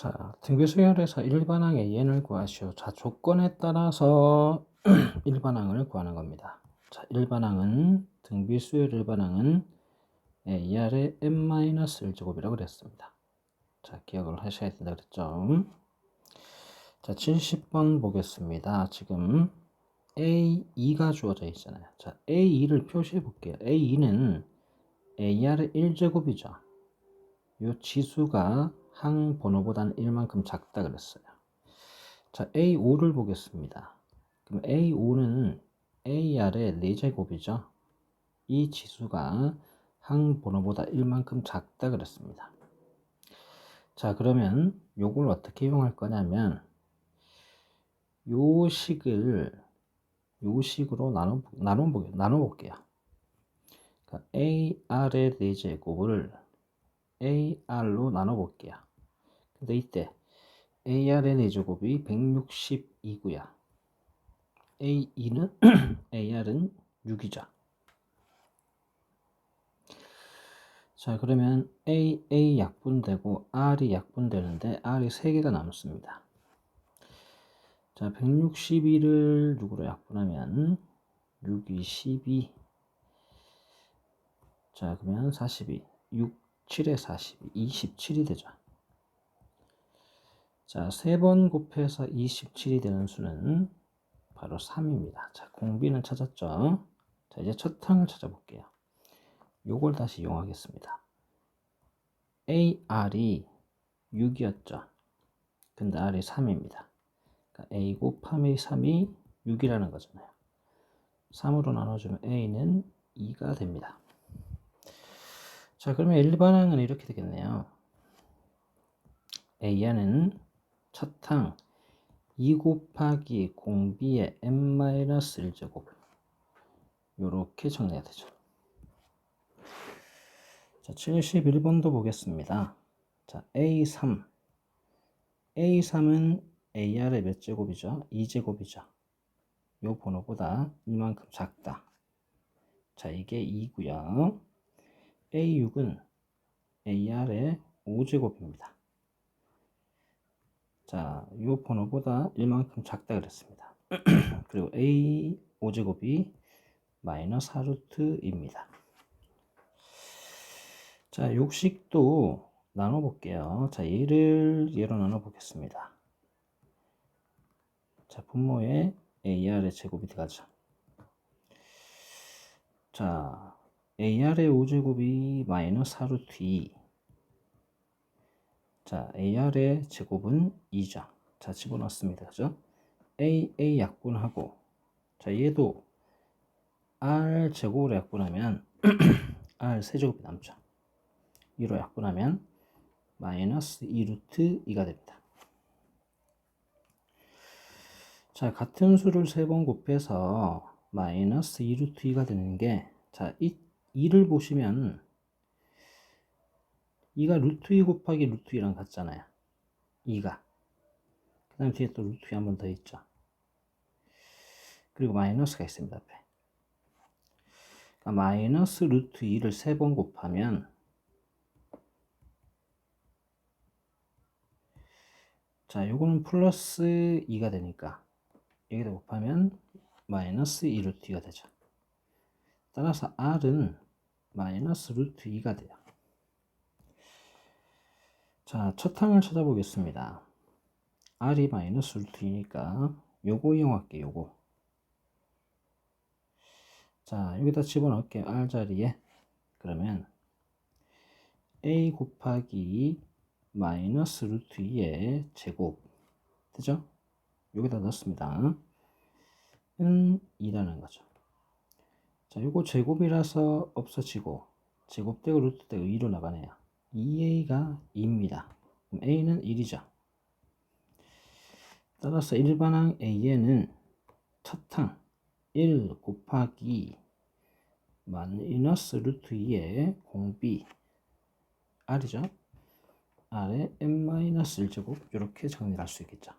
자, 등비수열에서 일반항의 n을 구하시오. 자, 조건에 따라서 일반항을 구하는 겁니다. 자, 일반항은 등비수열 일반항은 AR의 n-1제곱이라고 그랬습니다. 자, 기억을 하셔야 된다 그랬죠. 자, 70번 보겠습니다. 지금 A2가 주어져 있잖아요. 자, A2를 표시해 볼게요. A2는 AR의 1제곱이죠. 요 지수가 항 번호보다는 1만큼 작다 그랬어요. 자, A5를 보겠습니다. 그럼 A5는 AR의 4제곱이죠. 이 지수가 항 번호보다 1만큼 작다 그랬습니다. 자, 그러면 요걸 어떻게 이용할 거냐면 요 식을 요 식으로 나눠 나눠 보게 나눠 볼게요. 그러니까 AR의 4제곱을 AR로 나눠 볼게요. 근데 이때 AR의 4제곱이 162고요. A2는 AR은 6이죠. 자 그러면 A, A 약분되고 R이 약분되는데 R이 3개가 남습니다. 자 162를 6으로 약분하면 6이 12. 자 그러면 42. 6, 7에 42. 27이 되죠. 자, 세번 곱해서 27이 되는 수는 바로 3입니다. 자, 공비는 찾았죠? 자, 이제 첫 항을 찾아볼게요. 요걸 다시 이용하겠습니다. AR이 6이었죠. 근데 R이 3입니다. 그러니까 A 곱함이 3이 6이라는 거잖아요. 3으로 나눠주면 A는 2가 됩니다. 자, 그러면 일반항은 이렇게 되겠네요. A는 첫항 2 곱하기 공비의 n-1제곱 요렇게 정리해야 되죠. 자, 71번도 보겠습니다. 자, A3 A3은 AR의 몇 제곱이죠? 2제곱이죠. 요 번호보다 이만큼 작다. 자, 이게 2고요. A6은 AR의 5제곱입니다. 자, 이 번호보다 1만큼 작다 그랬습니다. 그리고 a 5제곱이 마이너스 하루트입니다. 자, 욕식도 나눠볼게요. 자, 얘를 얘로 나눠보겠습니다. 자, 분모에 AR의 제곱이 들어가죠. 자, AR의 5제곱이 마이너스 하루트 2. 자, AR의 제곱은 2죠. 자, 집어넣습니다. 그죠? A, A 약분하고, 자, 얘도 R 제곱으로 약분하면, R 세제곱이 남죠. 2로 약분하면, 마이너스 2루트 2가 됩니다. 자, 같은 수를 세 번 곱해서 마이너스 2루트 2가 되는 게, 자, 이 2를 보시면, 2가 루트 2 곱하기 루트 2랑 같잖아요. 2가. 그 다음 뒤에 또 루트 2 한 번 더 있죠. 그리고 마이너스가 있습니다. 앞에. 그러니까 마이너스 루트 2를 세 번 곱하면 자, 요거는 플러스 2가 되니까 여기다 곱하면 마이너스 2 루트 2가 되죠. 따라서 R은 마이너스 루트 2가 돼요. 자, 첫 항을 찾아보겠습니다. R이 마이너스 루트이니까 요거 이용할게요. 요거. 자, 여기다 집어넣을게요. R 자리에. 그러면 A 곱하기 마이너스 루트 2의 제곱. 되죠? 여기다 넣습니다. 은 2라는 거죠. 자, 요거 제곱이라서 없어지고 제곱되고 루트 되고 2로 나가네요. 2a가 2입니다. 그럼 a는 1이죠. 따라서 일반항 a에는 첫 항 1 곱하기 마이너스 루트 2의 공비 r이죠. r의 n-1제곱 이렇게 정리할 수 있겠죠.